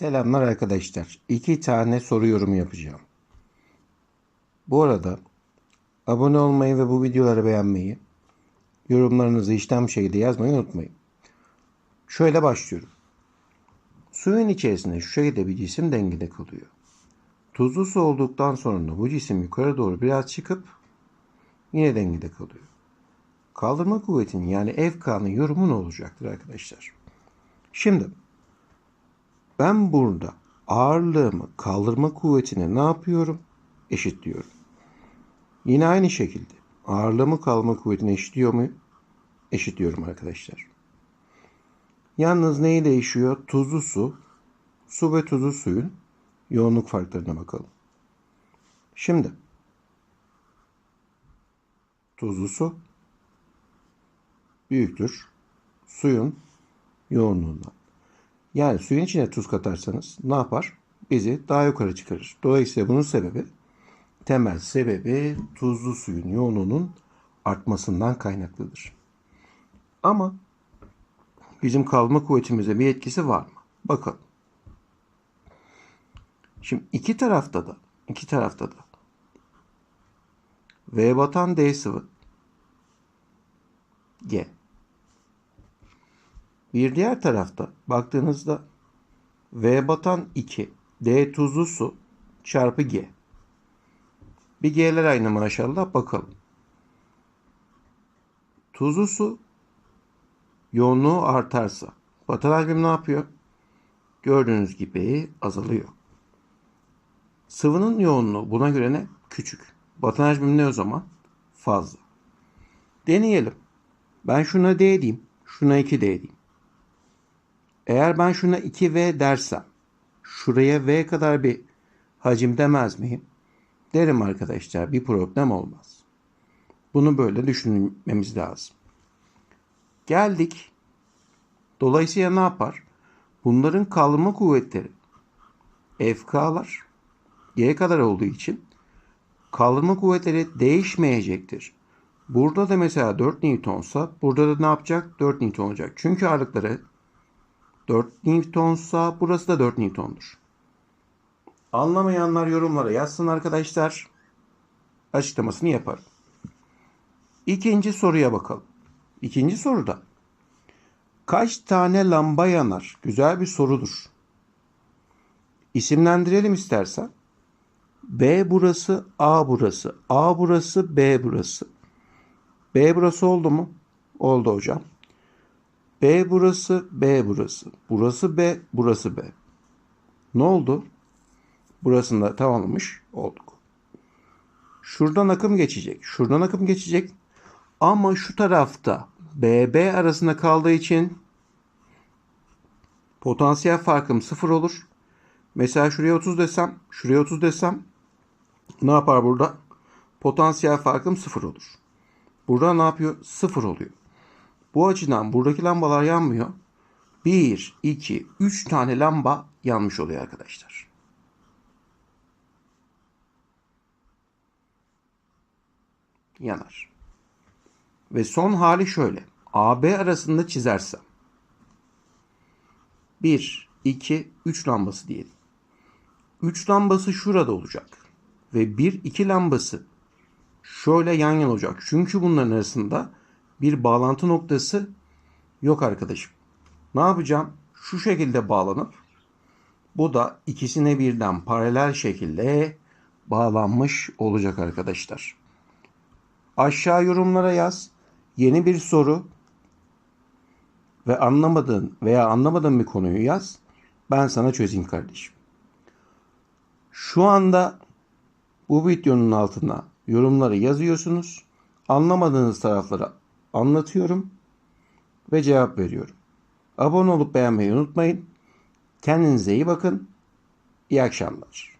Selamlar arkadaşlar. İki tane soru yorumu yapacağım. Bu arada abone olmayı ve bu videoları beğenmeyi, yorumlarınızı işlem şekilde yazmayı unutmayın. Şöyle başlıyorum. Suyun içerisinde şu şekilde bir cisim dengede kalıyor. Tuzlu su olduktan sonra bu cisim yukarı doğru biraz çıkıp yine dengede kalıyor. Kaldırma kuvvetinin yani F yorumu ne olacaktır arkadaşlar? Şimdi ben burada ağırlığımı kaldırma kuvvetine ne yapıyorum? Eşitliyorum. Yine aynı şekilde ağırlığımı kaldırma kuvvetine eşitliyor muyum? Eşitliyorum arkadaşlar. Yalnız neyi değişiyor? Tuzlu su, su ve tuzlu suyun yoğunluk farklarına bakalım. Şimdi tuzlu su büyüktür suyun yoğunluğundan. Yani suyun içine tuz katarsanız ne yapar? Bizi daha yukarı çıkarır. Dolayısıyla bunun sebebi temel sebebi tuzlu suyun yoğunluğunun artmasından kaynaklıdır. Ama bizim kalma kuvvetimize bir etkisi var mı? Bakalım. Şimdi iki tarafta da iki tarafta da V batan D sıvı G bir diğer tarafta baktığınızda V batan 2, D tuzlu su çarpı G. Bir G'ler aynı maşallah bakalım. Tuzlu su yoğunluğu artarsa batan hacmim ne yapıyor? Gördüğünüz gibi azalıyor. Sıvının yoğunluğu buna göre ne? Küçük. Batan hacmim ne o zaman? Fazla. Deneyelim. Ben şuna D diyeyim. Şuna 2 D diyeyim. Eğer ben şuna 2V dersem şuraya V kadar bir hacim demez miyim? Derim arkadaşlar bir problem olmaz. Bunu böyle düşünmemiz lazım. Geldik. Dolayısıyla ne yapar? Bunların kalma kuvvetleri FK'lar G kadar olduğu için kaldırma kuvvetleri değişmeyecektir. Burada da mesela 4 Newton'sa burada da ne yapacak? 4 Newton olacak. Çünkü ağırlıkları 4 Newton'sa burası da 4 Newton'dur. Anlamayanlar yorumlara yazsın arkadaşlar. Açıklamasını yaparım. İkinci soruya bakalım. İkinci soruda kaç tane lamba yanar? Güzel bir sorudur. İsimlendirelim istersen. B burası, A burası. A burası, B burası. B burası oldu mu? Oldu hocam. B burası, B burası. Burası B, burası B. Ne oldu? Burasında tamamlamış olduk. Şuradan akım geçecek. Şuradan akım geçecek. Ama şu tarafta BB arasında kaldığı için potansiyel farkım sıfır olur. Mesela şuraya 30 desem, şuraya 30 desem ne yapar burada? Potansiyel farkım sıfır olur. Burada ne yapıyor? Sıfır oluyor. Bu açıdan buradaki lambalar yanmıyor. 1, 2, 3 tane lamba yanmış oluyor arkadaşlar. Yanar. Ve son hali şöyle. AB arasında çizersem 1, 2, 3 lambası diyelim. 3 lambası şurada olacak. Ve 1, 2 lambası şöyle yan yana olacak. Çünkü bunların arasında bir bağlantı noktası yok arkadaşım. Ne yapacağım? Şu şekilde bağlanıp bu da ikisine birden paralel şekilde bağlanmış olacak arkadaşlar. Aşağı yorumlara yaz. Yeni bir soru ve anlamadığın veya anlamadığın bir konuyu yaz. Ben sana çözeyim kardeşim. Şu anda bu videonun altına yorumları yazıyorsunuz. Anlamadığınız tarafları anlatıyorum ve cevap veriyorum. Abone olup beğenmeyi unutmayın. Kendinize iyi bakın. İyi akşamlar.